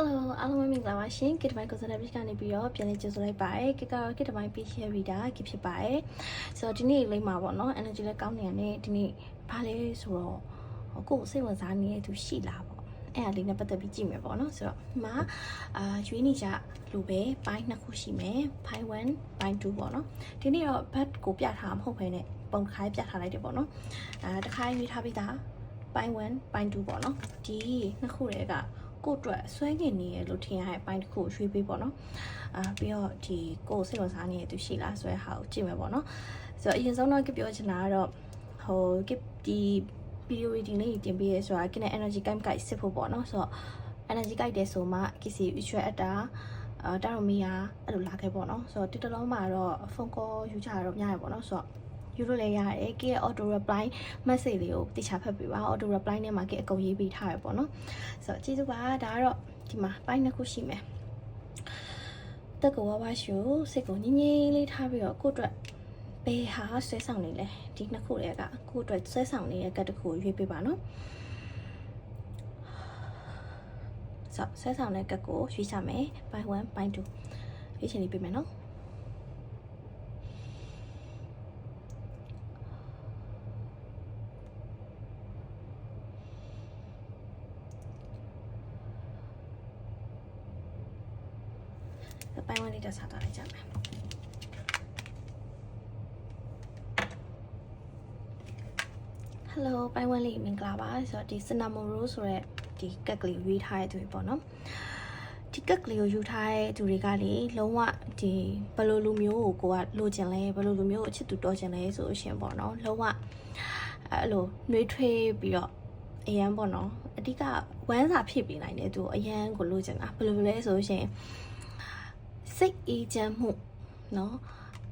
Hello အားလုံးပဲမင်္ဂလာပါရှင်။ Kit Design Concept Page ကနေပြီးတော့ပြန်လည်ကြိုဆိုလိုက်ပါတယ်။ Kit ကတော့ Kit Design Page ရဲ့ reader Kit ဖြစ်ပါတယ်။ဆိုတော့ဒီနေ့လိမ့်မှာပေါ့နော် energy လည်းကောင်းနေရတယ်ဒီနေ့ဘာလဲဆိုတော့ကိုယ်စိတ်ဝင်စားနေတဲ့သူရှိလားပေါ့။အဲ့ဒါလေးနဲ့ပတ်သက်ပြီးကြည့်မယ်ပေါ့နော်။ဆိုတော့ဒီမှာအာရွေးနေကြလို့ပဲပိုင်းနှစ်ခုရှိမယ်။ Pi 1 Pi 2ပေါ့နော်။ဒီနေ့တော့ bat ကိုပြထားမှာမဟုတ်ဘဲနဲ့ပုံတစ်ခါပြထားလိုက်တယ်ပေါ့နော်။အာတစ်ခါရွေးထားပြီးသားပိုင်း1ပိုင်း2ပေါ့နော်ဒီနှစ်ခုတွေက ကိုယ့်အတွက်ဆွဲငင်နေရလို့ထင်ရတဲ့အပိုင်းတစ်ခုကိုရွှေ့ပေးပေါ့နော်အာပြီးတော့ဒီကိုယ်စိတ်ဝင်စားနေတဲ့သူရှိလားဆိုတဲ့ဟာကိုကြည့်မယ်ပေါ့နော်ဆိုတော့အရင်ဆုံးတော့ကပြောချင်တာကတော့ဟိုကဒီ video reading လေးတင်ပေးရဲဆိုတာကနဲ့ energy guide guide စစ်ဖို့ပေါ့နော်ဆိုတော့ energy guide တဲ့ဆိုမှကစီ usual အတာအာတာရမီယာအဲ့လိုလာခဲ့ပေါ့နော်ဆိုတော့တစ်တလုံးမှာတော့ phone call ယူကြရတော့များရပေါ့နော်ဆိုတော့ ယူလို့လည်းရတယ်ကဲ auto reply message လေးကိုတိကျဖတ်ပေးပါ auto reply နဲ့မှာကဲအကုန်ရေးပေးထားရပေါ့နော်ဆိုတော့ကျေးဇူးပါဒါကတော့ဒီမှာ ပိုင်းတစ်ခုရှိမယ်တက်ကောဝါဝါရှူစိတ်ကိုငြင်းငြင်းလေးထားပြီးတော့ကိုယ့်အတွက်ဘယ်ဟာဆွဲဆောင်နေလဲဒီနှစ်ခုတွေကကိုယ့်အတွက်ဆွဲဆောင်နေတဲ့ကတ်တစ်ခုကိုရွေးပေးပါနော်ဆိုတော့ဆွဲဆောင်တဲ့ကတ်ကိုရွေးချမယ်ပိုင်း1ပိုင်း2ရွေးချယ်နေပေးမယ်နော် ပိုင်းဝန်းလေးတက်စားထားလိုက်ကြမယ်။ Hello ပိုင်ဝမ်လေးမင်္ဂလာပါဆိုတော့ဒီ cinnamon roll ဆိုတဲ့ဒီကက်ကလေးကိုရွေးထားတဲ့သူတွေပေါ့နော်ဒီကက်ကလေးကိုယူထားတဲ့သူတွေကလေလုံးဝဒီဘလိုလူမျိုးကိုကိုကလိုချင်လဲဘလိုလူမျိုးကိုချစ်သူတော်ချင်လဲဆိုလို့ရှင်ပေါ့နော်လုံးဝအဲ့လိုနှွေးထွေးပြီးတော့အရန်ပေါ့နော်အဓိကဝမ်းစာဖြစ်ပြီးနိုင်တယ်သူအရန်ကိုလိုချင်တာဘယ်လိုလဲဆိုလို့ရှင်စိတ်အေးချမ်းမှုနော်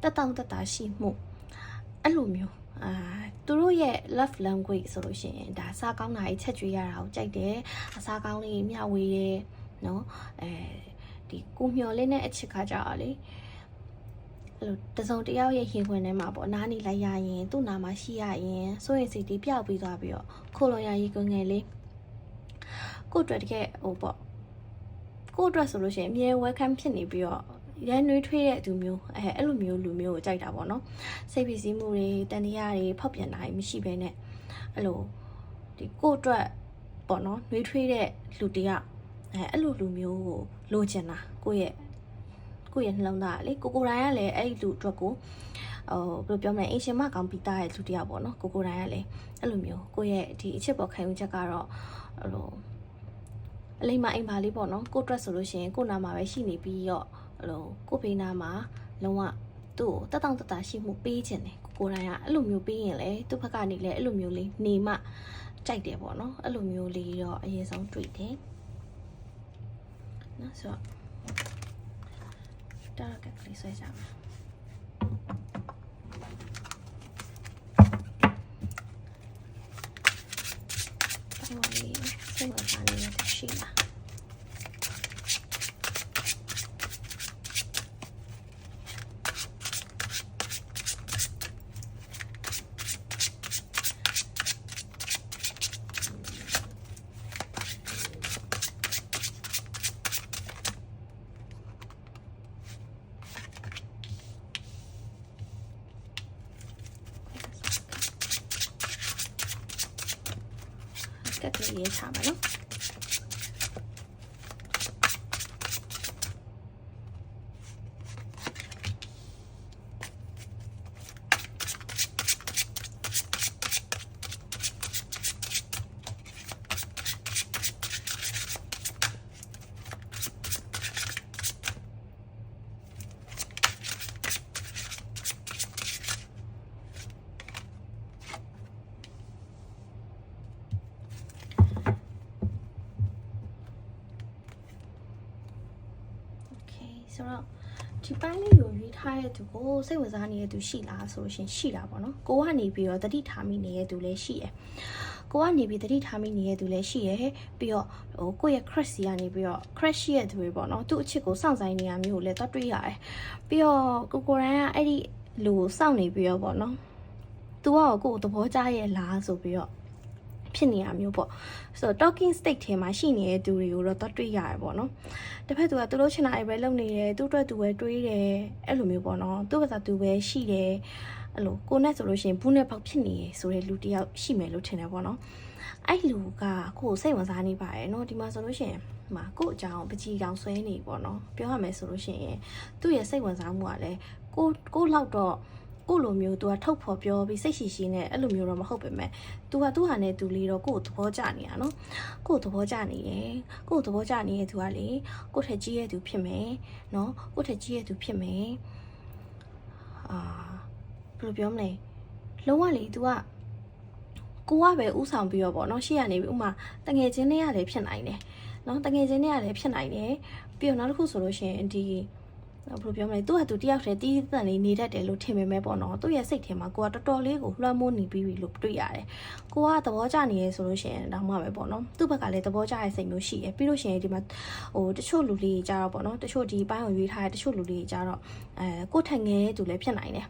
တက်တောင့်တက်တာရှိမှုအဲ့လိုမျိုးအာ သူတို့ရဲ့ love language ဆိုလို့ရှိရင်ဒါစားကောင်းတာကြီးချက်ကျွေးရတာကိုကြိုက်တယ်အစားကောင်းလေးမျှဝေတယ်နော်အဲဒီကိုမျော်လေးနဲ့အချစ်ခါကြတာလေအဲ့လိုတစုံတယောက်ရဲ့ရင်ခွင်ထဲမှာပေါ့နားနေလိုက်ရရင်သူ့နာမှာရှိရရင်စိုးရင်စိတ်တီးပြောက်ပြီးသွားပြီးတော့ခိုလွန်ရရင်ငယ်လေးကို့အတွက်တကယ်ဟိုပေါ့ကို့အတွက်ဆိုလို့ရှိရင်အမြဲ welcome ဖြစ်နေပြီးတော့ ရန်နှွေးထွေးတဲ့သူမျိုးအဲအဲ့လိုမျိုးလူမျိုးကိုကြိုက်တာပေါ့နော်စိတ်ပစ္စည်းမှုတွေတန်တရားတွေဖောက်ပြန်တာတွေမရှိဘဲနဲ့အဲ့လိုဒီကိုယ့်အတွက်ပေါ့နော်နှွေးထွေးတဲ့လူတယောက်အဲအဲ့လိုလူမျိုးကိုလိုချင်တာကိုယ့်ရဲ့ကိုယ့်ရဲ့နှလုံးသားလေကိုကိုတိုင်းကလည်းအဲ့ဒီလူအတွက်ကိုဟိုဘယ်လိုပြောမလဲအင်ရှင်မကောင်ပိတာရဲ့လူတယောက်ပေါ့နော်ကိုကိုတိုင်းကလည်းအဲ့လိုမျိုးကိုယ့်ရဲ့ဒီအချစ်ပေါ်ခံယူချက်ကတော့အဲ့လိုအလိမ္မာအိမ်ပါလေးပေါ့နော်ကိုအတွက်ဆိုလို့ရှိရင်ကိုနာမှာပဲရှိနေပြီးတော့ အဲ့လိုကိုဖေးနာမှာလုံးဝသူ့ကိုတက်တောင့်တတာရှိမှုပေးခြင်းတယ်ကိုကိုတိုင်းကအဲ့လိုမျိုးပေးရင်လေသူ့ဘက်ကနေလည်းအဲ့လိုမျိုးလေးနေမှကြိုက်တယ်ပေါ့နော်အဲ့လိုမျိုးလေးတော့အရင်ဆုံးတွေ့တယ်နော်ဆိုတော့တာကကလေးဆွဲကြမယ်ဘာလို့လဲစိတ်ဝင်စားနေတဲ့ရှိလား က က်က သူကိုစိတ်ဝင်စားနေတဲ့သူရှိလားဆိုလို့ရှရင်ရှိတာပေါ့နော်ကိုကနေပြီးတော့တတိထားမိနေတဲ့သူလည်းရှိရယ်ကိုကနေပြီးတတိထားမိနေတဲ့သူလည်းရှိရယ်ပြီးတော့ဟိုကိုယ့်ရဲ့ crush စီကနေပြီးတော့ crush ရဲ့သူတွေပေါ့နော်သူ့အချစ်ကိုစောင့်ဆိုင်နေရမျိုးကိုလည်းတော့တွေ့ရတယ်ပြီးတော့ကိုကိုရန်ကအဲ့ဒီလူကိုစောင့်နေပြီးတော့ပေါ့နော်သူကကိုကိုသဘောကျရဲ့လားဆိုပြီးတော့ ဖြစ်နေတာမျိုးပေါ့ဆိုတော့ talking state ထဲမှာရှိနေတဲ့သူတွေကိုတော့တော့တွေ့ရတယ်ပေါ့နော်တစ်ဖက်သူကသူတို့ချင်တာတွေပဲလုပ်နေတယ်သူ့အတွက်သူပဲတွေးတယ်အဲ့လိုမျိုးပေါ့နော်သူ့ဘာသာသူပဲရှိတယ်အဲ့လိုကိုနဲ့ဆိုလို့ရှိရင်ဘူးနဲ့ပေါက်ဖြစ်နေရဆိုတဲ့လူတစ်ယောက်ရှိမယ်လို့ထင်တယ်ပေါ့နော်အဲ့လူကကိုယ်စိတ်ဝင်စားနေပါတယ်နော်ဒီမှာဆိုလို့ရှိရင်ဒီမှာကို့အကြောင်းပကြီးကောင်ဆွဲနေပေါ့နော်ပြောရမယ်ဆိုလို့ရှိရင်သူ့ရဲ့စိတ်ဝင်စားမှုကလည်းကိုကိုလောက်တော့ ကိုလိုမျိုး तू ကထုတ်ဖော်ပြောပြီးစိတ်ရှိရှိနဲ့အဲ့လိုမျိုးတော့မဟုတ်ပေမဲ့ तू ကသူ့ဟာနဲ့ तू လေးတော့ကို့ကိုသဘောကျနေတာနော်ကို့ကိုသဘောကျနေတယ်ကို့ကိုသဘောကျနေတဲ့ तू ကလေကို့ထက်ကြီးရဲ့ तू ဖြစ်မယ်နော်ကို့ထက်ကြီးရဲ့ तू ဖြစ်မယ်အာဘယ်လိုပြောမလဲလုံးဝလေ तू ကကိုကပဲဥဆောင်ပြီးတော့ပေါ့နော်ရှေ့ကနေပြီးဥမာတငယ်ချင်းတွေကလည်းဖြစ်နိုင်တယ်နော်တငယ်ချင်းတွေကလည်းဖြစ်နိုင်တယ်ပြီးတော့နောက်တစ်ခုဆိုလို့ရှိရင်ဒီ ဘယ်လိုပြောမလဲသူကသူတယောက်တည်းတီးတန့်လေးနေတတ်တယ်လို့ထင်ပေမဲ့ပေါ့နော်သူ့ရဲ့စိတ်ထဲမှာကိုကတော်တော်လေးကိုလွှမ်းမိုးနေပြီးပြီလို့တွေ့ရတယ်ကိုကသဘောကျနေရဲဆိုလို့ရှိရင်တော့မှပဲပေါ့နော်သူ့ဘက်ကလည်းသဘောကျတဲ့စိတ်မျိုးရှိရပြီးလို့ရှိရင်ဒီမှာဟိုတချို့လူလေးကြီးကြတော့ပေါ့နော်တချို့ဒီပိုင်းကိုရွေးထားတဲ့တချို့လူလေးကြီးကြတော့အဲကိုထက်ငယ်တဲ့သူလည်းဖြစ်နိုင်တယ်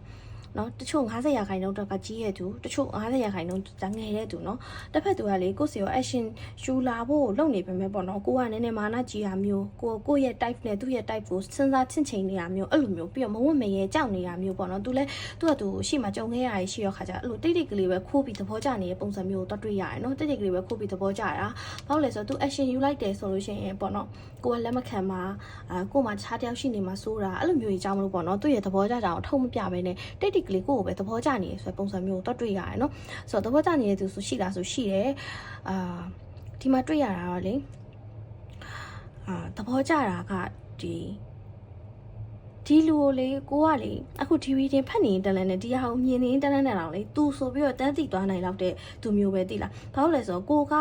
နော်တချို့90ရာခိုင်နှုန်းတော့ကကြီးရဲ့သူတချို့90ရာခိုင်နှုန်းတငယ်တဲ့သူနော်တစ်ဖက်သူကလေကိုယ့်စီရော action ယူလာဖို့လုပ်နေပေမဲ့ပေါ့နော်ကိုကနည်းနည်းမာနကြီးတာမျိုးကိုကိုယ့်ရဲ့ type နဲ့သူ့ရဲ့ type ကိုစဉ်းစားချင့်ချိန်နေတာမျိုးအဲ့လိုမျိုးပြီးတော့မဝတ်မရဲကြောက်နေတာမျိုးပေါ့နော်သူလည်းသူကသူရှေ့မှာကြုံခဲ့ရရရှိရခါကြအဲ့လိုတိတ်တိတ်ကလေးပဲခိုးပြီးသဘောကျနေတဲ့ပုံစံမျိုးကိုတော့တွေ့ရတယ်နော်တိတ်တိတ်ကလေးပဲခိုးပြီးသဘောကျတာဘာလို့လဲဆိုတော့သူ action ယူလိုက်တယ်ဆိုလို့ရှိရင်ပေါ့နော်ကိုကလက်မခံမှာအာကိုမှတခြားတယောက်ရှိနေမှာစိုးတာအဲ့လိုမျိုးကြီးကြောင်းမလို့ပေါ့နော်သူ့ရဲ့သဘောကျတာကိုထုံမပြဘဲနဲ့တိတ်တိတ်ကလေးကိုကိုပဲသဘောကျနေရဆိုတဲ့ပုံစံမျိုးကိုတော့တွေ့ရတယ်နော်ဆိုတော့သဘောကျနေတဲ့သူဆိုရှိလားဆိုရှိတယ်အာဒီမှာတွေ့ရတာတော့လေအာသဘောကျတာကဒီ ဒီလူကိုလေကိုကလေအခု TV တင်ဖတ်နေတန်းလန်းနဲ့ဒီဟာကိုမြင်နေတန်းလန်းနဲ့တော့လေသူဆိုပြီးတော့တန်းသိသွားနိုင်တော့တဲ့သူမျိုးပဲသိလားဘာလို့လဲဆိုတော့ကိုက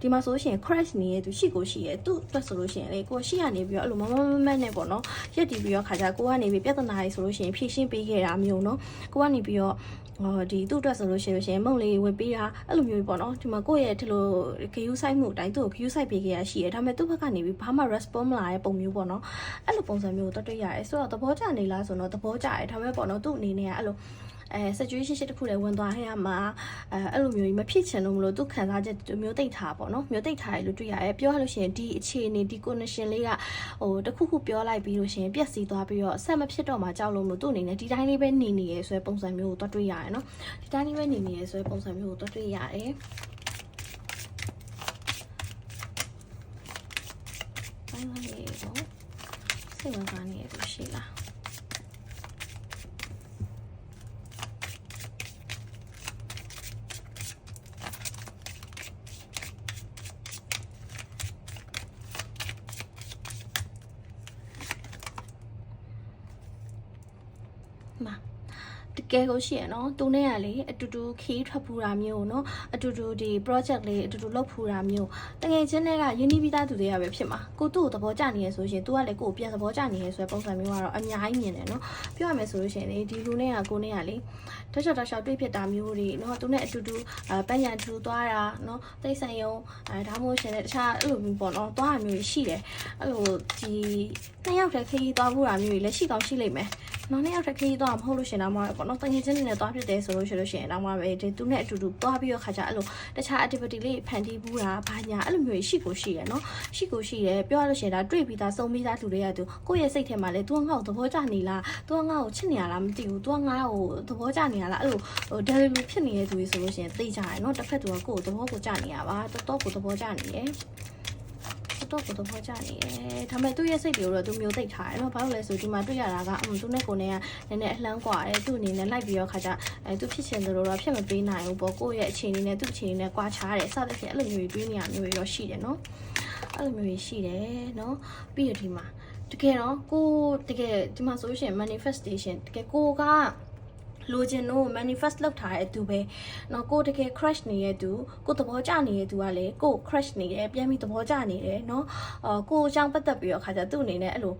ဒီမှာဆိုရှင် crash နေတဲ့သူရှိကိုရှိရဲ့သူ့အတွက်ဆိုလို့ရှိရင်လေကိုရှိရနေပြီးတော့အဲ့လိုမမမမနဲ့ပေါ့နော်ရက်တည်ပြီးတော့ခါကြကိုကနေပြီးပြဿနာတွေဆိုလို့ရှိရင်ဖြေရှင်းပေးခဲ့တာမျိုးနော်ကိုကနေပြီးတော့ ဟောဒီသူ့အတွက်ဆိုလို့ရှိရင်မုံလေးဝင်ပေးတာအဲ့လိုမျိုးပေါ့နော်ဒီမှာကိုယ့်ရဲ့ဒီလိုခယူးဆိုင်မှုအတိုင်းသူ့ကိုခယူးဆိုင်ပေးခဲ့ရရှိရဒါပေမဲ့သူ့ဘက်ကနေပြီးဘာမှ response မလာတဲ့ပုံမျိုးပေါ့နော်အဲ့လိုပုံစံမျိုးကိုတွေ့တွေ့ရတယ်ဆိုတော့သဘောကျနေလားဆိုတော့သဘောကျတယ်ဒါပေမဲ့ပေါ့နော်သူ့အနေနဲ့ကအဲ့လို အဲ situation ရှိတစ်ခုလည်းဝင်သွားခဲ့ရမှာအဲအဲ့လိုမျိုးကြီးမဖြစ်ချင်လို့မလို့သူခံစားချက်မျိုးတိတ်ထားပေါ့နော်မျိုးတိတ်ထားရလို့တွေ့ရတယ်ပြောရလို့ရှိရင်ဒီအခြေအနေဒီ condition လေးကဟိုတခုခုပြောလိုက်ပြီးလို့ရှိရင်ပြက်စီးသွားပြီးတော့ဆက်မဖြစ်တော့မှကြောက်လို့မလို့သူ့အနေနဲ့ဒီတိုင်းလေးပဲနေနေရဲဆိုတဲ့ပုံစံမျိုးကိုတွေ့ရတယ်နော်ဒီတိုင်းလေးပဲနေနေရဲဆိုတဲ့ပုံစံမျိုးကိုတွေ့ရတယ်ဘိုင်းလေးပေါ့စိတ်ဝင်စားနေရလို့ရှိလား မှာ တကယ်ကိုရှိရနော်သူနဲ့ကလေအတူတူခီးထွက်ဖူတာမျိုးနော်အတူတူဒီ project လေးအတူတူလုပ်ဖူတာမျိုးတကယ်ချင်းတွေကယဉ်နီးပြီးသားသူတွေကပဲဖြစ်မှာကိုသူ့ကိုသဘောကျနေရဆိုရှင်သူကလည်းကိုကိုပြန်သဘောကျနေရဆိုတဲ့ပုံစံမျိုးကတော့အများကြီးမြင်တယ်နော်ပြောရမယ်ဆိုလို့ရှိရင်လေဒီလူနဲ့ကကိုနဲ့ကလေတခြားတခြားတွေ့ဖြစ်တာမျိုးတွေနော်သူနဲ့အတူတူအပန်းရန်ထူသွားတာနော်တိတ်ဆိုင်ယုံအဲဒါမှမဟုတ်ရှင်လည်းတခြားအဲ့လိုမျိုးပေါ့နော်သွားတာမျိုးရှိတယ်အဲ့လိုဒီနှစ်ယောက်တည်းခရီးသွားဖို့တာမျိုးတွေလည်းရှိကောင်းရှိလိမ့်မယ်နောက်နှစ်ယောက်တစ်ခရီးသွားမဟုတ်လို့ရှင်တော့မှာပေါ့နော်နော်တငယ်ချင်းတွေနဲ့သွားဖြစ်တယ်ဆိုလို့ရှိလို့ရှိရင်တော့မှပဲဒီသူနဲ့အတူတူသွားပြီးတော့ခါကြအဲ့လိုတခြား activity လေးဖန်တီးဘူးတာဘာညာအဲ့လိုမျိုးရှိကိုရှိရနော်ရှိကိုရှိရပြောရလို့ရှိရင်ဒါတွေ့ပြီးသားစုံပြီးသားလူတွေကသူကိုယ့်ရဲ့စိတ်ထဲမှာလဲသူကငါ့ကိုသဘောကျနေလားသူကငါ့ကိုချစ်နေရလားမသိဘူးသူကငါ့ကိုသဘောကျနေရလားအဲ့လိုဟို delivery ဖြစ်နေတဲ့သူတွေဆိုလို့ရှိရင်သိကြရနော်တစ်ဖက်သူကကိုယ့်ကိုသဘောကိုကျနေရပါတော်တော်ကိုသဘောကျနေတယ် တော့ကိုသဘောကျနေတယ်ဒါပေမဲ့သူ့ရဲ့စိတ်တွေကိုတော့သူမျိုးသိပ်ထားတယ်နော်ဘာလို့လဲဆိုဒီမှာတွေ့ရတာကအမ်သူနဲ့ကိုနဲ့ကနည်းနည်းအလှမ်းกว่าတယ်သူ့အနေနဲ့လိုက်ပြီးတော့ခါကြအဲသူဖြစ်ချင်သလိုတော့ဖြစ်မပေးနိုင်ဘူးပေါ့ကိုယ့်ရဲ့အခြေအနေနဲ့သူ့အခြေအနေနဲ့ကွာခြားတယ်စသဖြင့်အဲ့လိုမျိုးတွေးနေရမျိုးတွေတော့ရှိတယ်နော်အဲ့လိုမျိုးတွေရှိတယ်နော်ပြီးရဒီမှာတကယ်တော့ကိုတကယ်ဒီမှာဆိုလို့ရှိရင် manifestation တကယ်ကိုက လိုချင်တော့ manifest လုပ်ထားတဲ့သူပဲเนาะကိုတကယ် crush နေတဲ့သူကိုသဘောကျနေတဲ့သူကလေကို crush နေတယ်ပြန်ပြီးသဘောကျနေတယ်เนาะအော်ကိုအကြောင်းပတ်သက်ပြီးတော့ခါကြသူ့အနေနဲ့အဲ့လို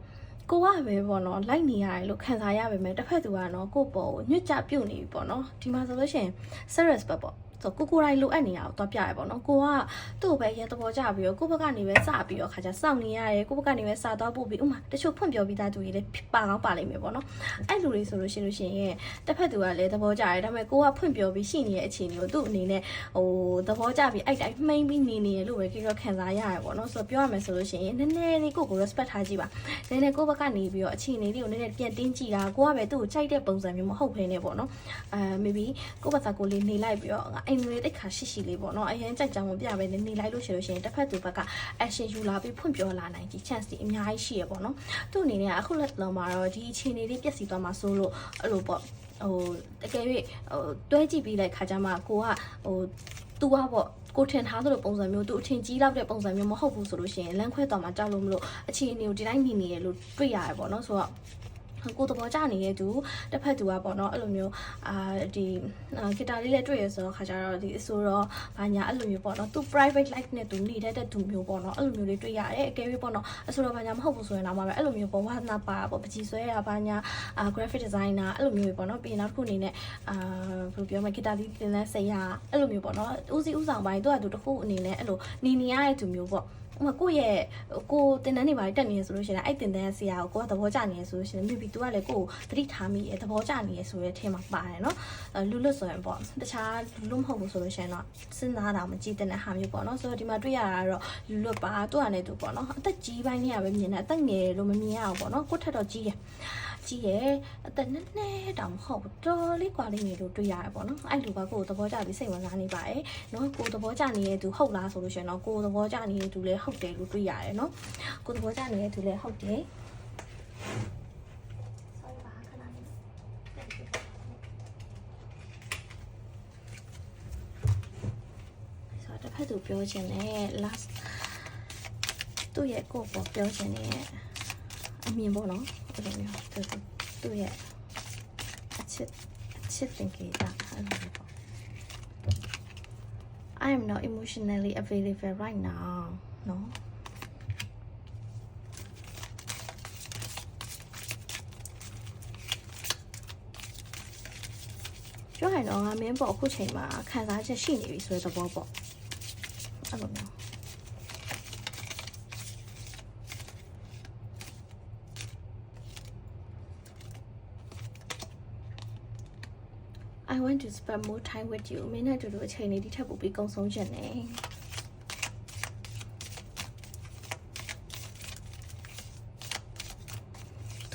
ကိုကပဲပေါ့နော်လိုက်နေရတယ်လို့ခံစားရပါမယ်တစ်ဖက်သူကနော်ကိုပေါ်ကိုညွတ်ကြပြုတ်နေပြီပေါ့နော်ဒီမှာဆိုလို့ရှိရင် serious ပဲပေါ့ ဆိုကိုကိုယ်တိုင်လိုအပ်နေတာကိုတော့ပြရပေါ့နော်ကိုကသူ့ကိုပဲရဲသဘောကျပြီးတော့ကိုယ့်ဘက်ကနေပဲစပြီးတော့ခါကျစောင့်နေရတယ်ကိုယ့်ဘက်ကနေပဲစာတော့ပို့ပြီးဥမာတချို့ဖွင့်ပြောပြီးသားသူတွေလည်းပါကောင်းပါလိမ့်မယ်ပေါ့နော်အဲ့လူတွေဆိုလို့ရှိလို့ရှိရင်တစ်ဖက်သူကလည်းသဘောကျတယ်ဒါပေမဲ့ကိုကဖွင့်ပြောပြီးရှိနေတဲ့အခြေအနေကိုသူ့အနေနဲ့ဟိုသဘောကျပြီးအဲ့တိုင်းမှိန်ပြီးနေနေရလို့ပဲကြောခံစားရရပေါ့နော်ဆိုတော့ပြောရမယ်ဆိုလို့ရှိရင်နည်းနည်းလေးကိုကို respect ထားကြည့်ပါနည်းနည်းကိုယ့်ဘက်ကနေပြီးတော့အခြေအနေလေးကိုနည်းနည်းပြန်တင်းကြည့်တာကိုကပဲသူ့ကိုကြိုက်တဲ့ပုံစံမျိုးမဟုတ်ဘဲနဲ့ပေါ့နော်အဲ maybe ကိုယ့်ဘက်ကကိုလေးနေလိုက်ပြီးတော့အိမ်လေးတိတ်ခါရှိရှိလေးပေါ့နော်အရင်ကြိုက်ကြောင်မပြပဲနေလိုက်လို့ရှိလို့ရှိရင်တစ်ဖက်သူဘက်က action ယူလာပြီးဖွင့်ပြောလာနိုင်ဒီ chance ဒီအများကြီးရှိရပေါ့နော်သူ့အနေနဲ့အခုလက်လုံးမှာတော့ဒီအခြေအနေလေးပြည့်စည်သွားမှာစိုးလို့အဲ့လိုပေါ့ဟိုတကယ်၍ဟိုတွဲကြည့်ပြီးလိုက်ခါကြမှာကိုကဟို तू อ่ะပေါ့ကိုထင်ထားသလိုပုံစံမျိုး तू အထင်ကြီးလောက်တဲ့ပုံစံမျိုးမဟုတ်ဘူးဆိုလို့ရှိရင်လမ်းခွဲသွားမှာကြောက်လို့မလို့အခြေအနေကိုဒီတိုင်းနေနေရလို့တွေ့ရတယ်ပေါ့နော်ဆိုတော့ ကိုသဘောကျနေတဲ့သူတစ်ဖက်သူကပေါ့နော်အဲ့လိုမျိုးအာဒီဂီတာလေးလည်းတွေ့ရဆိုတော့ခါကြတော့ဒီအဆိုတော့ဘာညာအဲ့လိုမျိုးပေါ့နော်သူ private life နဲ့သူနေတတ်တဲ့သူမျိုးပေါ့နော်အဲ့လိုမျိုးလေးတွေ့ရတယ်အကယ်၍ပေါ့နော်အဆိုတော့ဘာညာမဟုတ်ဘူးဆိုရင်တော့မှပဲအဲ့လိုမျိုးပေါ့ဝါသနာပါပေါ့ပကြီးဆွဲရဘာညာအာ graphic designer အဲ့လိုမျိုးပဲပေါ့နော်ပြီးရင်နောက်တစ်ခုအနေနဲ့အာဘယ်လိုပြောမလဲဂီတာလေးတင်လဲစိတ်ရအဲ့လိုမျိုးပေါ့နော်ဦးစီးဦးဆောင်ပိုင်းသူကသူတစ်ခုအနေနဲ့အဲ့လိုနေနေရတဲ့သူမျိုးပေါ့ ဥမာကိုယ့်ရဲ့ကိုတင်တန်းနေပါတက်နေရဆိုလို့ရှိရင်အဲ့တင်တန်းဆရာကိုကိုကသဘောကျနေရဆိုလို့ရှိရင် maybe तू ကလည်းကိုကိုသတိထားမိရသဘောကျနေရဆိုတဲ့အထင်မှာပါတယ်နော်လူလွတ်ဆိုရင်ပေါ့တခြားလူလွတ်မဟုတ်ဘူးဆိုလို့ရှိရင်တော့စဉ်းစားတာမကြည့်တဲ့ဟာမျိုးပေါ့နော်ဆိုတော့ဒီမှာတွေ့ရတာကတော့လူလွတ်ပါသူ့အနေနဲ့သူပေါ့နော်အသက်ကြီးပိုင်းနေရပဲမြင်တာအသက်ငယ်လို့မမြင်ရအောင်ပေါ့နော်ကိုထက်တော့ကြီးရကြီးရအသက်နည်းနည်းတောင်မဟုတ်ဘူးတော်လေးกว่าလေးနေလို့တွေ့ရတယ်ပေါ့နော်အဲ့လူကကိုယ်သဘောကျပြီးစိတ်ဝင်စားနေပါတယ်နော်ကိုယ်သဘောကျနေတဲ့သူဟုတ်လားဆိုလို့ရှိရင်တော့ကိုယ်သဘောကျနေတဲ့သူလည်းဟုတ် တ်တယ်လို့တွေ့ရတယ်နော်ကိုယ်သဘောကျနေတဲ့သူလည်းဟုတ်တယ် sorry ပါခဏလေးဆိုတော့တစ်ဖက်သူပြောချင်တယ် last သူ့ရဲ့ကိုယ့်ပေါ်ပြောချင်တဲ့အမြင်ပေါ့နော်အဲ့လိုမျိုးသူသူသူ့ရဲ့အချစ်အချစ်တင်ကြတာအဲ့လိုမျိုးပေါ့ I am not emotionally available right now နော်ပြောရရင်တော့ငါမင်းပေါ့အခုချိန်မှာခံစားချက်ရှိနေပြီဆိုတဲ့သဘောပေါ့အဲ့လိုမျိုး I want to spend more time with you မင်းနဲ့အတူတူအချိန်လေးဒီထက်ပိုပြီးကုံဆုံးချင်တယ်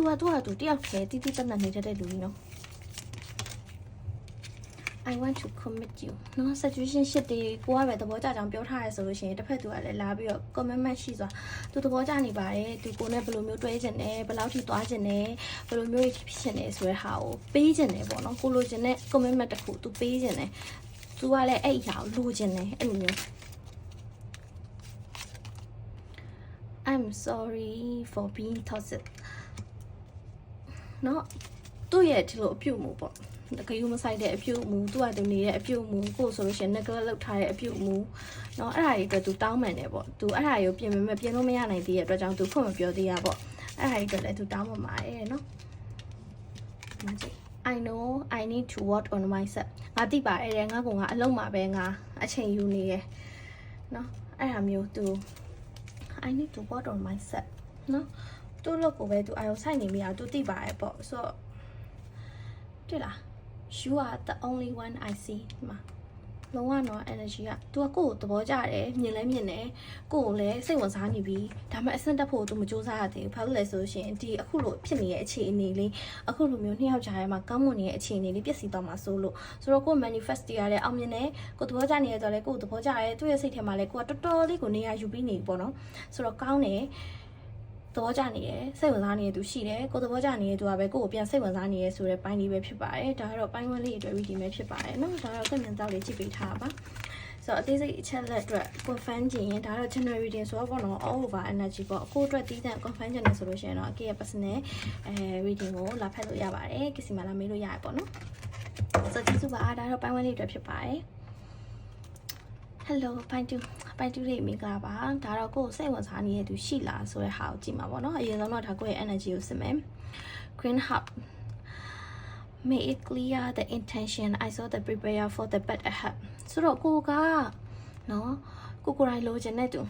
သူကသူကသူတယောက်တည်းတီးတီးတက်တက်နေတတ်တဲ့လူကြီးနော် I want to commit you နော် situation shit တွေကိုကပဲသဘောကျကြောင်ပြောထားရဆိုလို့ရှိရင်တစ်ဖက်သူကလည်းလာပြီးတော့ commitment ရှိစွာသူသဘောကျနေပါတယ်သူကိုနဲ့ဘယ်လိုမျိုးတွဲချင်တယ်ဘယ်လောက်ထိသွားချင်တယ်ဘယ်လိုမျိုးဖြစ်ချင်တယ်ဆိုတဲ့ဟာကိုပေးချင်တယ်ပေါ့နော်ကိုလိုချင်တဲ့ commitment တစ်ခုသူပေးချင်တယ်သူကလည်းအဲ့အရာကိုလိုချင်တယ်အဲ့လိုမျိုး I'm sorry for being toxic เนาะသူ့ရဲ့ဒီလိုအပြုတ်မှုပေါ့တကယ်ယူမဆိုင်တဲ့အပြုတ်မှုသူ့ဟာသူနေတဲ့အပြုတ်မှုကိုဆိုလို့ရှိရင် neglect လုပ်ထားတဲ့အပြုတ်မှုเนาะအဲ့ဒါကြီးအတွက်သူတောင်းပန်တယ်ပေါ့သူအဲ့ဒါကြီးကိုပြင်မမပြင်လို့မရနိုင်သေးတဲ့အတွက်ကြောင့်သူဖွင့်မပြောသေးရပေါ့အဲ့ဒါကြီးအတွက်လည်းသူတောင်းပန်ပါတယ်เนาะ I know I need to work on myself ငါသိပါတယ်တဲ့ငါကငါအလုံးမှာပဲငါအချိန်ယူနေရယ်เนาะအဲ့ဒါမျိုးသူ I need to work on myself เนาะ သူ့လို့ကိုပဲသူအာရုံစိုက်နေမိတာသူသိပါတယ်ပေါ့ဆိုတော့တွေ့လား you are the only one I see ဒီမှာလုံးဝတော့ energy က तू ကကိုယ့်ကိုသဘောကျတယ်မြင်လဲမြင်တယ်ကိုယ့်ကိုလည်းစိတ်ဝင်စားနေပြီဒါပေမဲ့အဆင့်တက်ဖို့ तू မစူးစမ်းရသေးဘူးဘာလို့လဲဆိုလို့ရှိရင်ဒီအခုလိုဖြစ်နေတဲ့အခြေအနေလေးအခုလိုမျိုးနှစ်ယောက်ကြားထဲမှာကောင်းမွန်နေတဲ့အခြေအနေလေးပြည့်စည်သွားမှာဆိုလို့ဆိုတော့ကိုယ် manifest ရတဲ့အောင်မြင်တယ်ကိုယ်သဘောကျနေရတော့လေကိုယ်သဘောကျရဲသူ့ရဲ့စိတ်ထဲမှာလည်းကိုကတော်တော်လေးကိုနေရာယူပြီးနေပြီပေါ့နော်ဆိုတော့ကောင်းတယ် သဘောကျနေရယ်စိတ်ဝင်စားနေတဲ့သူရှိတယ်ကိုယ်သဘောကျနေတဲ့သူကပဲကိုယ့်ကိုပြန်စိတ်ဝင်စားနေရယ်ဆိုတဲ့ပိုင်းလေးပဲဖြစ်ပါတယ်ဒါကတော့ပိုင်းဝန်းလေးအတွက် reading ပဲဖြစ်ပါတယ်เนาะဒါတော့စိတ်မြင်သောက်လေးကြည့်ပေးထားပါဆိုတော့အသေးစိတ်အချက်လက်အတွက် confirm ကြည့်ရင်ဒါတော့ general reading ဆိုတော့ပေါ့နော် all over energy ပေါ့အခုအတွက်တီးတဲ့ confirm ချင်တယ်ဆိုလို့ရှိရင်တော့အကေရဲ့ personal အဲ reading ကိုလာဖတ်လို့ရပါတယ်ကစီမလာမေးလို့ရတယ်ပေါ့နော်ဆိုတော့ကျေးဇူးပါဒါတော့ပိုင်းဝန်းလေးအတွက်ဖြစ်ပါတယ် Hello ပိုင်းတူပိုင်းတူလေးမင်္ဂလာပါဒါတော့ကိုယ်စိတ်ဝင်စားနေတဲ့သူရှိလားဆိုတဲ့ဟာကိုကြည့်မှာပေါ့နော်အရင်ဆုံးတော့ဒါကိုယ့်ရဲ့ energy ကိုစစ်မယ် Green Hub may it clear the intention i saw the prepare for the bad ahead ဆိုတော့ကိုကနော်ကိုကိုယ်တိုင်လိုချင်တဲ့သူ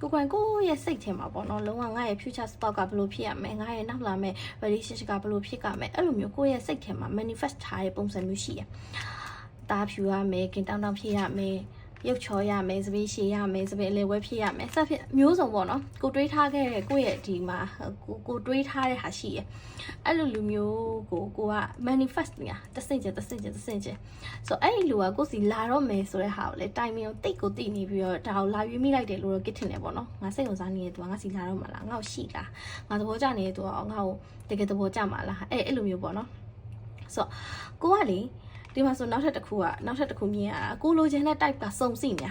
ကိုကိုယ်တိုင်ကိုယ့်ရဲ့စိတ်ထဲမှာပေါ့နော်လုံးဝငါရဲ့ future spot ကဘယ်လိုဖြစ်ရမလဲငါရဲ့နောက်လာမယ့် relationship ကဘယ်လိုဖြစ်ကြမလဲအဲ့လိုမျိုးကိုယ့်ရဲ့စိတ်ထဲမှာ manifest ထားတဲ့ပုံစံမျိုးရှိရတားဖြူရမယ်ကင်တောင်းတောင်းဖြစ်ရမယ် ရုပ်ချော်ရမယ်စပင်းရှည်ရမယ်စပင်းအလေဝဲဖြစ်ရမယ်စသဖြင့်မျိုးစုံပေါ့နော်ကိုတွေးထားခဲ့တဲ့ကိုယ့်ရဲ့ဒီမှာကိုကိုတွေးထားတဲ့ဟာရှိရအဲ့လိုလူမျိုးကိုကိုက manifest နေတာတစ်စိမ့်ချင်းတစ်စိမ့်ချင်းတစ်စိမ့်ချင်းဆိုတော့အဲ့ဒီလူကကိုယ်စီလာတော့မယ်ဆိုတဲ့ဟာကိုလေ timing ကိုတိတ်ကိုတိတ်နေပြီးတော့ဒါကိုလာရွေးမိလိုက်တယ်လို့တော့ get ထင်တယ်ပေါ့နော်ငါစိတ်ဝင်စားနေတဲ့သူကငါစီလာတော့မလားငါ့ကိုရှိလားငါသဘောကျနေတဲ့သူကငါ့ကိုတကယ်သဘောကျမှာလားအဲ့အဲ့လိုမျိုးပေါ့နော်ဆိုတော့ကိုကလေ ဒီမှာဆိုနောက်ထပ်တစ်ခုကနောက်ထပ်တစ်ခုမြင်ရတာကိုလိုချင်တဲ့ type ကစုံစိညာ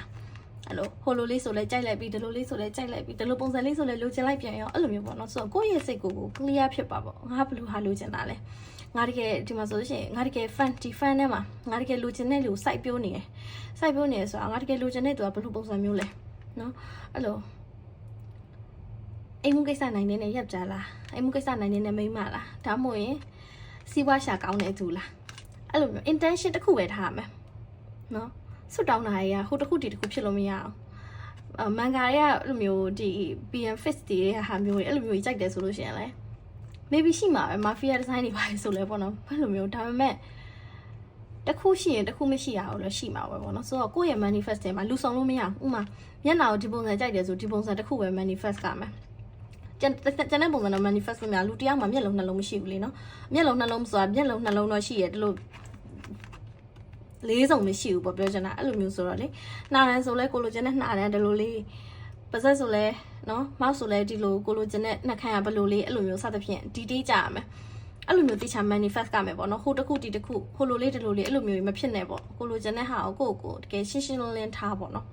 အဲ့လိုဟိုလိုလေးဆိုလဲကြိုက်လိုက်ပြီးဒီလိုလေးဆိုလဲကြိုက်လိုက်ပြီးဒီလိုပုံစံလေးဆိုလဲလိုချင်လိုက်ပြန်ရောအဲ့လိုမျိုးပေါ့နော်ဆိုတော့ကိုယ့်ရဲ့စိတ်ကိုကို clear ဖြစ်ပါပေါ့ငါဘယ်လိုဟာလိုချင်တာလဲငါတကယ်ဒီမှာဆိုလို့ရှိရင်ငါတကယ် fan ဒီ fan ထဲမှာငါတကယ်လိုချင်တဲ့လူစိုက်ပြိုးနေတယ်စိုက်ပြိုးနေရဆိုတော့ငါတကယ်လိုချင်တဲ့သူကဘယ်လိုပုံစံမျိုးလဲနော်အဲ့လိုအိမ်မှုကိစ္စနိုင်နေတဲ့ယောက်ျားလားအိမ်မှုကိစ္စနိုင်နေတဲ့မိန်းမလားဒါမှမဟုတ်ရင်စီးပွားရှာကောင်းတဲ့သူလား အဲ့လိုမျိုး intention တစ်ခုပဲထားမယ်နော်ဆွတ်တောင်းတာတွေကဟိုတစ်ခုဒီတစ်ခုဖြစ်လို့မရအောင်အမန်ဂါတွေကအဲ့လိုမျိုးဒီ PM fix တွေရဲ့ဟာမျိုးတွေအဲ့လိုမျိုးကြီးကြိုက်တယ်ဆိုလို့ရှိရင်လဲ maybe ရှိမှာပဲ mafia design တွေပါဆိုလဲပေါ့နော်ဘယ်လိုမျိုးဒါပေမဲ့တစ်ခုရှိရင်တစ်ခုမရှိရအောင်လို့ရှိမှာပဲပေါ့နော်ဆိုတော့ကိုယ့်ရဲ့ manifest ထဲမှာလူဆောင်လို့မရဘူးဥမာမျက်နှာကိုဒီပုံစံကြိုက်တယ်ဆိုဒီပုံစံတစ်ခုပဲ manifest ကမယ် ကျန်ကျန်တဲ့ပုံစံတော့ manifest လို့များလူတယောက်မှမျက်လုံးနှလုံးမရှိဘူးလေနော်မျက်လုံးနှလုံးဆိုတာမျက်လုံးနှလုံးတော့ရှိရတယ်လို့လေးစုံမရှိဘူးပေါ့ပြောချင်တာအဲ့လိုမျိုးဆိုတော့လေနှာရန်ဆိုလဲကိုလိုချင်တဲ့နှာရန်ဒီလိုလေးပါဇက်ဆိုလဲနော်မောက်ဆိုလဲဒီလိုကိုလိုချင်တဲ့နှာခမ်းကဘယ်လိုလေးအဲ့လိုမျိုးစသဖြင့်ဒီတေးကြရမယ်အဲ့လိုမျိုးတိချာ manifest ကမယ်ပေါ့နော်ဟိုတစ်ခုဒီတစ်ခုဟိုလိုလေးဒီလိုလေးအဲ့လိုမျိုးမဖြစ်နဲ့ပေါ့ကိုလိုချင်တဲ့ဟာကိုကိုကိုတကယ်ရှင်းရှင်းလင်းလင်းထားပေါ့နော်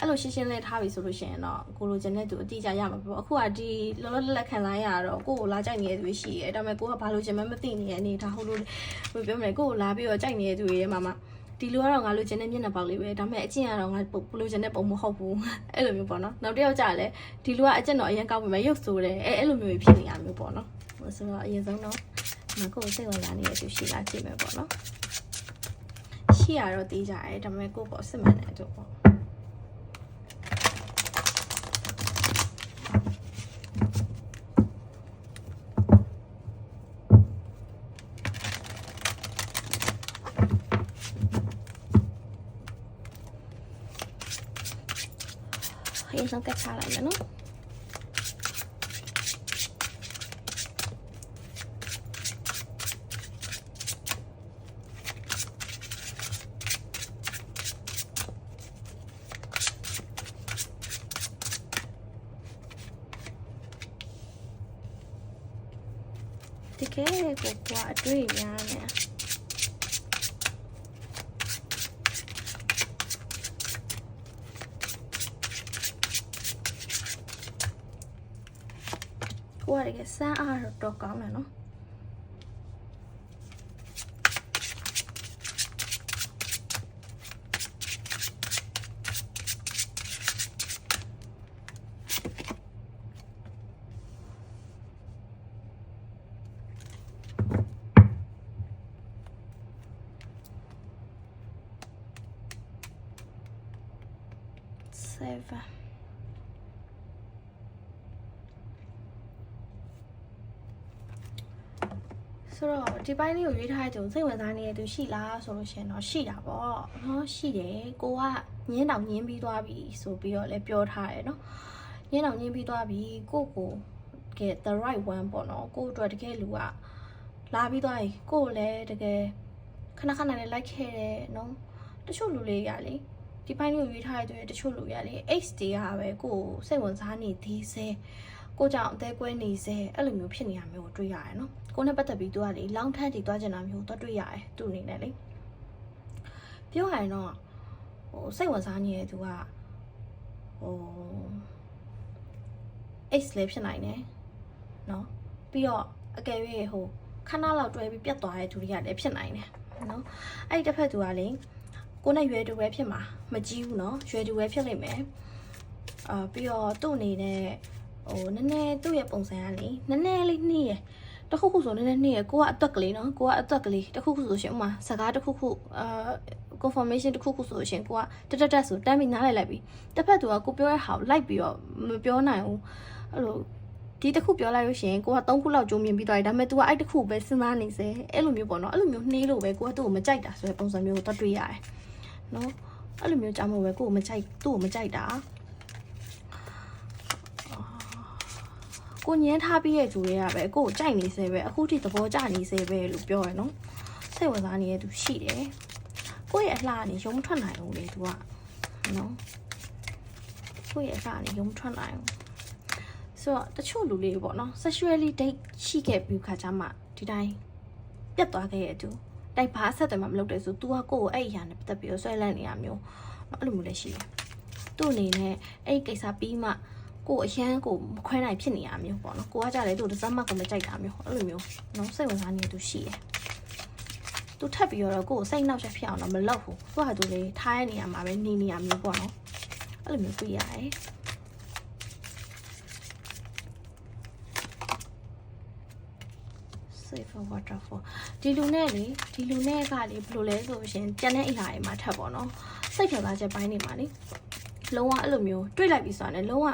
အဲ့လိုရှင်းရှင်းလေးထားပြီဆိုလို့ရှိရင်တော့ကိုလိုချင်တဲ့သူအတိအကျရမှာပေါ့အခုကဒီလောလောလတ်လတ်ခံလိုက်ရတော့ကိုကိုလာကြိုက်နေတဲ့သူရှိရဲဒါပေမဲ့ကိုကဘာလို့ချင်မှမသိနေရအနေဒါဟိုလိုဘယ်ပြောမလဲကိုကိုလာပြီးတော့ကြိုက်နေတဲ့သူတွေရဲ့မှာမှာဒီလိုကတော့ငါလိုချင်တဲ့မျက်နှာပေါက်လေးပဲဒါပေမဲ့အကျင့်ကတော့ငါဘလိုချင်တဲ့ပုံမဟုတ်ဘူးအဲ့လိုမျိုးပေါ့နော်နောက်တစ်ယောက်ကြလဲဒီလိုကအကျင့်တော့အရင်ကောက်ပြီမဲ့ရုပ်ဆိုတယ်အဲအဲ့လိုမျိုးဖြစ်နေရမျိုးပေါ့နော်ဆိုတော့အရင်ဆုံးတော့ငါကိုယ်စိတ်ဝင်စားနေတဲ့သူရှိလားကြည့်မယ်ပေါ့နော်ရှိရတော့တေးကြတယ်ဒါပေမဲ့ကိုယ့်ပေါ်စစ်မှန်တယ်တို့ပေါ့ အရင်ဆုံးကတ်ချလိုက်မယ်နော်တကယ်ကိုကွာအတွေ့များနေ ကိုကတကယ်စမ်းအားတော့ကောင်းတယ်နော် ဆိုတော့ဒီပိုင်းလေးကိုရွေးထားတဲ့သူစိတ်ဝင်စားနေတဲ့သူရှိလားဆိုလို့ရှိရင်တော့ရှိတာပေါ့နော်ရှိတယ်ကိုကညင်းတောင်ညင်းပြီးသွားပြီဆိုပြီးတော့လည်းပြောထားတယ်နော်ညင်းတောင်ညင်းပြီးသွားပြီကိုကိုကဲ the right one ပေါ့နော်ကိုအတွက်တကယ်လူကလာပြီးသွားပြီကိုကိုလည်းတကယ်ခဏခဏလေးလိုက်ခဲ့တယ်နော်တချို့လူလေးရလေဒီပိုင်းလေးကိုရွေးထားတဲ့သူတချို့လူရလေ X တွေကပဲကိုကိုစိတ်ဝင်စားနေသေးစေ ကိုကြောင့်အသေးကွဲနေစေအဲ့လိုမျိုးဖြစ်နေရမျိုးကိုတွေ့ရတယ်နော်ကိုနဲ့ပတ်သက်ပြီးသူကလေလောင်းထမ်းတည်သွားကျင်တာမျိုးတော့တွေ့ရတယ်သူ့အနေနဲ့လေပြောရရင်တော့ဟိုစိတ်ဝင်စားနေတဲ့သူကဟို X လည်းဖြစ်နိုင်တယ်နော်ပြီးတော့အကယ်၍ဟိုခဏလောက်တွဲပြီးပြတ်သွားတဲ့သူတွေကလည်းဖြစ်နိုင်တယ်နော်အဲ့ဒီတစ်ဖက်သူကလေကိုနဲ့ရွယ်တူပဲဖြစ်မှာမကြည့်ဘူးနော်ရွယ်တူပဲဖြစ်လိမ့်မယ်အာပြီးတော့သူ့အနေနဲ့ ဟိုနည်းနည်းသူ့ရဲ့ပုံစံကလေနည်းနည်းလေးနှီးရယ်တခုခုဆိုနည်းနည်းနှီးရကိုကအသက်ကလေးနော်ကိုကအသက်ကလေးတခုခုဆိုရှင်ဥမာစကားတခုခုအာ confirmation တခုခုဆိုရှင်ကိုကတက်တက်တက်ဆိုတမ်းပြီးနားလိုက်လိုက်ပြီတစ်ဖက်သူကကိုပြောတဲ့ဟာကိုလိုက်ပြီးတော့မပြောနိုင်ဘူးအဲ့လိုဒီတစ်ခုပြောလိုက်လို့ရှိရင်ကိုက၃ခုလောက်ကြုံမြင်ပြီးသွားတယ်ဒါပေမဲ့ तू ကအဲ့တစ်ခုပဲစဉ်းစားနေစေအဲ့လိုမျိုးပေါ့နော်အဲ့လိုမျိုးနှေးလို့ပဲကိုကသူ့ကိုမကြိုက်တာဆိုတဲ့ပုံစံမျိုးကိုတော့တွေ့ရတယ်နော်အဲ့လိုမျိုးကြောင့်မို့ပဲကိုကိုမကြိုက်သူ့ကိုမကြိုက်တာ ကိုညင်းထားပြီးရဲ့သူတွေကပဲကိုကိုကြိုက်နေစေပဲအခုထိသဘောကျနေစေပဲလို့ပြောရနော်စိတ်ဝင်စားနေတဲ့သူရှိတယ်ကိုယ့်ရဲ့အလှကနေရုံထွက်နိုင်ဘူးလေသူကနော်ကိုယ့်ရဲ့အလှကနေရုံထွက်နိုင်ဘူးဆိုတော့တချို့လူလေးတွေပေါ့နော် sexually date ရှိခဲ့ပြီးခါကျမှဒီတိုင်းပြတ်သွားခဲ့ရဲ့သူတိုက်ဘာဆက်တယ်မှမလုပ်တယ်ဆို तू ကကိုယ့်ကိုအဲ့အရာနဲ့ပတ်သက်ပြီးတော့ဆွဲလန့်နေရမျိုးနော်အဲ့လိုမျိုးလည်းရှိတယ်သူ့အနေနဲ့အဲ့ဒီကိစ္စပြီးမှ ကိုယ်အရန်ကိုမခွဲနိုင်ဖြစ်နေရမျိုးပေါ့နော်ကိုကကြတယ်သူ့တစ်စက်မှကိုမကြိုက်တာမျိုးအဲ့လိုမျိုးနော်စိတ်ဝင်စားနေသူရှိတယ်သူထပ်ပြီးတော့ကိုယ်စိတ်နှောက်ချက်ဖြစ်အောင်တော့မလုပ်ဘူးသူကသူလေထားရနေရမှာပဲနေနေရမျိုးပေါ့နော်အဲ့လိုမျိုးတွေ့ရတယ် safe for waterfall ဒီလူနဲ့လေဒီလူနဲ့ကလေဘယ်လိုလဲဆိုရှင်ကျန်တဲ့အရာတွေမှာထပ်ပေါ့နော်စိတ်ခံစားချက်ပိုင်းနေမှာလေလုံးဝအဲ့လိုမျိုးတွေးလိုက်ပြီးဆိုရင်လုံးဝ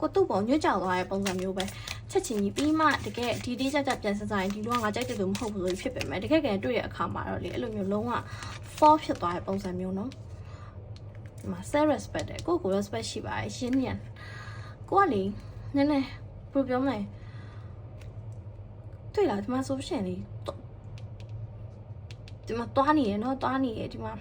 ကိုသူ့ပုံညွတ်ကြောက်သွားတဲ့ပုံစံမျိုးပဲချက်ချင်းကြီးပြီးမှတကယ်ဒီဒီကြကြပြန်စစားရင်ဒီလူကငါကြိုက်တယ်လို့မဟုတ်ဘူးလို့ဖြစ်ပေမဲ့တကယ်ကယ်တွေ့တဲ့အခါမှာတော့လေအဲ့လိုမျိုးလုံးဝ fall ဖြစ်သွားတဲ့ပုံစံမျိုးနော်ဒီမှာ self respect တယ်ကိုယ့်ကို respect ရှိပါတယ်ရှင်းညံကိုကလေနည်းနည်းဘယ်လိုပြောမလဲ对了，ဒီမှာဆိုရှင်လေဒီမှာတွားနေရနော်တွားနေရဒီမှာ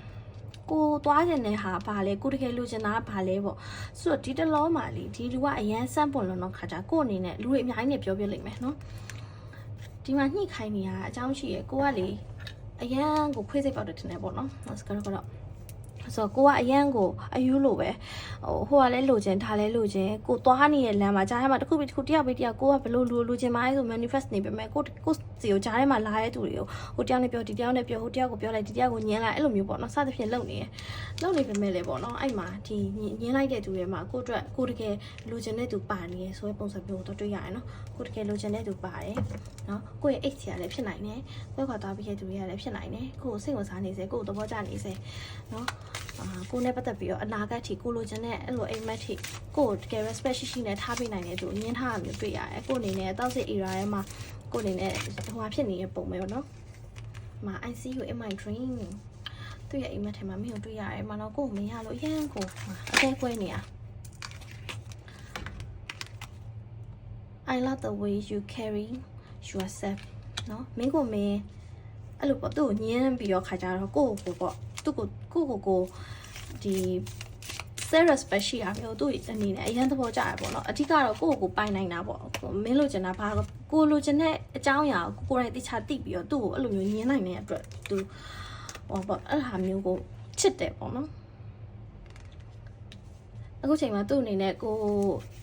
ကိုတွားကျင်တဲ့ဟာဘာလဲကိုတကယ်လိုချင်တာကဘာလဲပေါ့ဆိုတော့ဒီတလောမှာလေဒီလူကအရန်စမ်းပွန်လုံးတော့ခါကြကိုအနေနဲ့လူတွေအများကြီးနဲ့ပြောပြလိမ့်မယ်နော်ဒီမှာညှိခိုင်းနေရအကြောင်းရှိရကိုကလေအရန်ကိုခွေးစိတ်ပေါက်တယ်ထင်တယ်ပေါ့နော်စကားတော့ကတော့ ဆိုတော့ကိုကအရန်ကိုအယူလို့ပဲဟိုဟိုကလည်းလိုချင်ထားလဲလိုချင်ကိုသွားနေတဲ့လမ်းမှာကြားထဲမှာတစ်ခုပြီးတစ်ခုတယောက်ပြီးတယောက်ကိုကဘလို့လိုလိုချင်ပါလဲဆို manifest နေပေမဲ့ကိုကိုစီကိုကြားထဲမှာလာတဲ့သူတွေကိုဟိုတယောက်နဲ့ပြောဒီတယောက်နဲ့ပြောဟိုတယောက်ကိုပြောလိုက်ဒီတယောက်ကိုညင်းလိုက်အဲ့လိုမျိုးပေါ့နော်စသဖြင့်လုပ်နေရလုပ်နေပေမဲ့လည်းပေါ့နော်အဲ့မှာဒီညင်းလိုက်တဲ့သူတွေမှာကိုအတွက်ကိုတကယ်လိုချင်တဲ့သူပါနေရဆိုတဲ့ပုံစံမျိုးတော့တွေ့ရရနော်ကိုတကယ်လိုချင်တဲ့သူပါတယ်နော်ကိုရဲ့ X ကြီးကလည်းဖြစ်နိုင်တယ်ကိုခွာသွားပြီးတဲ့သူတွေကလည်းဖြစ်နိုင်တယ်ကိုကိုစိတ်ဝင်စားနေစေကိုကိုသဘောကျနေစေနော်အာကိုနဲ့ပတ်သက်ပြီးတော့အနာဂတ်ထိကိုလိုချင်တဲ့အဲ့လိုအိမ်မက်ထိကိုကိုတကယ် respect ရှိရှိနဲ့ထားပေးနိုင်တဲ့သူအငင်းထားရမျိုးတွေ့ရတယ်ကိုအနေနဲ့တောက်စစ် era ထဲမှာကိုအနေနဲ့ဟိုဟာဖြစ်နေတဲ့ပုံပဲပေါ့နော်။မာ I see you in my dream သူ့ရဲ့အိမ်မက်ထဲမှာမင်းကိုတွေ့ရတယ်မနော်ကိုကိုမရလို့အရင်ကိုအသေးကွဲနေရ I love the way you carry yourself နော်မင်းကိုမင်းအဲ့လိုပေါ့သူ့ကိုညင်းပြီးတော့ခါကြတော့ကိုကိုကိုပေါ့ သူ့ကိုကိုကိုကိုဒီ self respect ရှိရမျိုးသူ့အနေနဲ့အရင်သဘောကျရပေါ့နော်အဓိကတော့ကိုယ့်ကိုယ်ပိုင်နိုင်တာပေါ့မင်းလိုချင်တာဘာကိုလိုချင်တဲ့အကြောင်းအရာကိုကိုယ်တိုင်သိချသိပြီးတော့သူ့ကိုအဲ့လိုမျိုးညင်းနိုင်တဲ့အတွက်သူဟောပေါ့အဲ့ဟာမျိုးကိုချစ်တယ်ပေါ့နော် အခုချိန်မှာသူ့အနေနဲ့ကို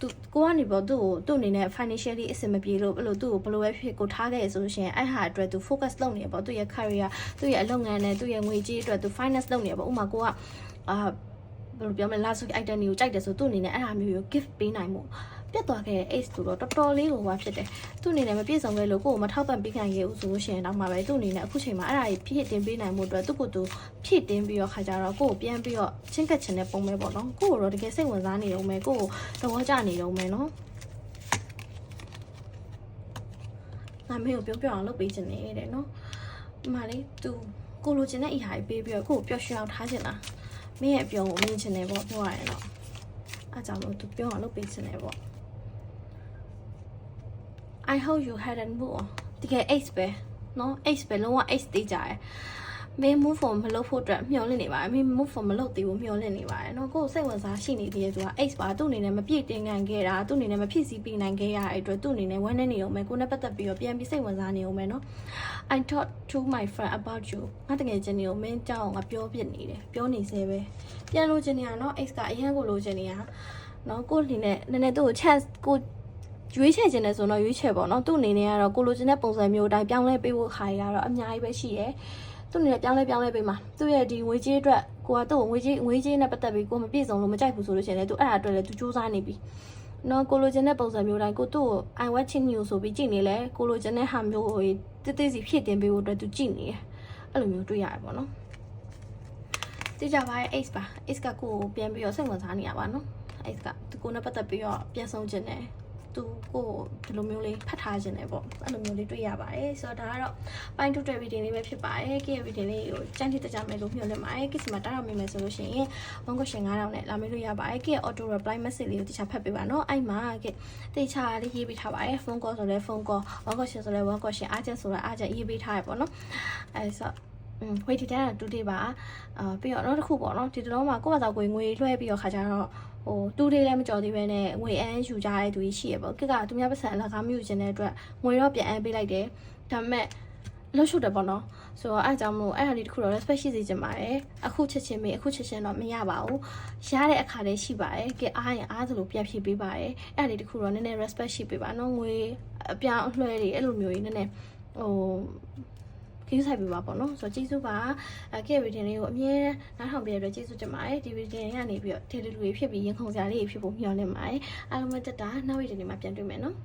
သူကိုကနေပေါ့သူ့ကိုသူ့အနေနဲ့ financially အဆင်မပြေလို့ဘယ်လိုသူ့ကိုဘယ်လိုပဲဖြစ်ကိုထားခဲ့ရဆိုလို့ရှိရင်အဲ့ဟာအတွက်သူ focus လုပ်နေရပေါ့သူ့ရဲ့ career သူ့ရဲ့အလုပ်ငန်းနဲ့သူ့ရဲ့ငွေကြေးအတွက်သူ finance လုပ်နေရပေါ့ဥပမာကိုကအာဘယ်လိုပြောမလဲ last week item တွေကိုကြိုက်တယ်ဆိုသူ့အနေနဲ့အဲ့ဟာမျိုးကို gift ပေးနိုင်မှု ပြတ်သွားခဲ့တဲ့ ace ဆိုတော့တော်တော်လေးကိုဟွာဖြစ်တယ်သူ့အနေနဲ့မပြည့်စုံခဲ့လို့ကိုယ်ကိုမထောက်ပံ့ပေးနိုင်ခဲ့ဘူးဆိုလို့ရှိရင်တော့မှပဲသူ့အနေနဲ့အခုချိန်မှာအဲ့ဒါကြီးဖြည့်တင်ပေးနိုင်မှုအတွက်သူ့ကိုယ်သူဖြည့်တင်ပြီးတော့ခါကြတော့ကိုယ်ကိုပြန်ပြီးတော့ချင်းကပ်ချင်တဲ့ပုံပဲပေါ့နော်ကိုယ်ကိုတော့တကယ်စိတ်ဝင်စားနေတော့မယ်ကိုယ်ကိုသဘောကျနေတော့မယ်နော်ငါမေကိုပြောပြအောင်လုပ်ပေးချင်နေတဲ့နော်ဒီမှာလေ तू ကိုလိုချင်တဲ့အရာကြီးပေးပြီးတော့ကိုယ်ကိုပျော်ရွှင်အောင်ထားချင်တာမင်းရဲ့အပြုံးကိုမြင်ချင်တယ်ပေါ့ပြောရရင်တော့အားကြောင့်လို့ तू ပြောအောင်လုပ်ပေးချင်တယ်ပေါ့ I hope you hadn't move တကယ် X ပဲเนาะ X ပဲလုံးဝ X သေးကြတယ်မင်း move for မလုပ်ဖို့အတွက်မျှော်လင့်နေပါတယ်မင်း move for မလုပ်သေးဘူးမျှော်လင့်နေပါတယ်เนาะကိုယ်စိတ်ဝင်စားရှိနေသေးတယ်သူက X ပါသူ့အနေနဲ့မပြည့်တင်ကန်ခဲ့တာသူ့အနေနဲ့မဖြစ်စည်းပေးနိုင်ခဲ့ရတဲ့အတွက်သူ့အနေနဲ့ဝမ်းနေနေအောင်မယ်ကိုယ်နဲ့ပတ်သက်ပြီးတော့ပြန်ပြီးစိတ်ဝင်စားနေအောင်မယ်เนาะ I talked to my friend about you ငါတကယ်ချင်းနေကိုမင်းကြောက်အောင်ငါပြောပြနေတယ်ပြောနေသေးပဲပြန်လို့ချင်းနေရเนาะ X ကအရင်ကိုလို့ချင်းနေရเนาะကိုယ်အနေနဲ့နည်းနည်းသူ့ကို chance ကို ရွေးချယ်ခြင်းနဲ့ဆိုတော့ရွေးချယ်ပေါ့နော်သူ့အနေနဲ့ကတော့ကိုလိုချင်တဲ့ပုံစံမျိုးအတိုင်းပြောင်းလဲပေးဖို့ခါရတော့အများကြီးပဲရှိရယ်သူ့အနေနဲ့ပြောင်းလဲပြောင်းလဲပေးမှာသူ့ရဲ့ဒီငွေကြေးအတွက်ကိုကသူ့ကိုငွေကြေးငွေကြေးနဲ့ပတ်သက်ပြီးကိုမပြည့်စုံလို့မကြိုက်ဘူးဆိုလို့ရှိရင်လည်းသူအဲ့ဒါအတွက်လည်းသူစူးစမ်းနေပြီနော်ကိုလိုချင်တဲ့ပုံစံမျိုးတိုင်းကိုသူ့ကို I watching you ဆိုပြီးကြည့်နေလဲကိုလိုချင်တဲ့ဟာမျိုးကိုတိတိစီဖြစ်တင်ပေးဖို့အတွက်သူကြည့်နေတယ်အဲ့လိုမျိုးတွေ့ရတယ်ပေါ့နော်ကြည့်ကြပါရဲ့ Ace ပါ Ace ကကိုကိုပြန်ပြီးတော့စိတ်ဝင်စားနေရပါနော် Ace ကသူကိုနဲ့ပတ်သက်ပြီးတော့ပြန်ဆုံးခြင်းတယ် သူကိုဒီလိုမျိုးလေးဖတ်ထားခြင်းတယ်ပေါ့အဲ့လိုမျိုးလေးတွေ့ရပါတယ်ဆိုတော့ဒါကတော့ပိုင်းတူတဲ့ဗီဒီယိုလေးပဲဖြစ်ပါတယ်ကိရဲ့ဗီဒီယိုလေးကိုကြမ်းတိတကြမယ်လို့မျှော်လင့်ပါတယ်ကိစမှာတားတော်မြင်မယ်ဆိုလို့ရှိရင် one question 9000နဲ့လာမေးလို့ရပါတယ်ကိရဲ့ auto reply message လေးကိုတခြားဖတ်ပေးပါနော်အဲ့မှာကိတေချာလေးရေးပေးထားပါတယ် phone call ဆိုလဲ phone call one question ဆိုလဲ one question အားချက်ဆိုလဲအားချက်ရေးပေးထားရပေါ့နော်အဲ့ဆိုอืมဝေဒီတန်ကတူတေးပါအာပြီးတော့နောက်တစ်ခုပေါ့နော်ဒီတလုံးမှာကိုယ့်ဘာသာကိုယ်ငွေလွှဲပြီးတော့ခါကြတော့ ဟိုတူးလေးလည်းမကြော်သေးပဲနဲ့ငွေအန်းယူကြတဲ့သူကြီးရှိရပေါ့ကိကသူများပတ်စံအလကားမယူခြင်းတဲ့အတွက်ငွေတော့ပြန်အန်းပေးလိုက်တယ်ဒါပေမဲ့လှုပ်ရှုပ်တယ်ပေါ့နော်ဆိုတော့အဲအကြောင်းမလို့အဲ့ဟာလေးတစ်ခုတော့ respect ရှိစေချင်ပါတယ်အခုချက်ချင်းမေးအခုချက်ချင်းတော့မရပါဘူးရတဲ့အခါလေးရှိပါတယ်ကဲအားရင်အားသလိုပြန်ဖြည့်ပေးပါတယ်အဲ့ဟာလေးတစ်ခုတော့နည်းနည်း respect ရှိပေးပါနော်ငွေအပြောင်းအလွှဲတွေအဲ့လိုမျိုးကြီးနည်းနည်းဟို ခင်းဆိုင်ပေးပါပေါ့နော်ဆိုတော့ကျေးဇူးပါအဲကဲဗီဒီယိုလေးကိုအမြဲနားထောင်ပေးရတဲ့ကျေးဇူးတင်ပါတယ်ဒီဗီဒီယိုကနေပြီးတော့ဒီလိုတွေဖြစ်ပြီးရင်ခုန်စရာလေးတွေဖြစ်ဖို့မျှော်လင့်ပါတယ်အားလုံးပဲတက်တာနောက်ဗီဒီယိုလေးမှာပြန်တွေ့မယ်နော်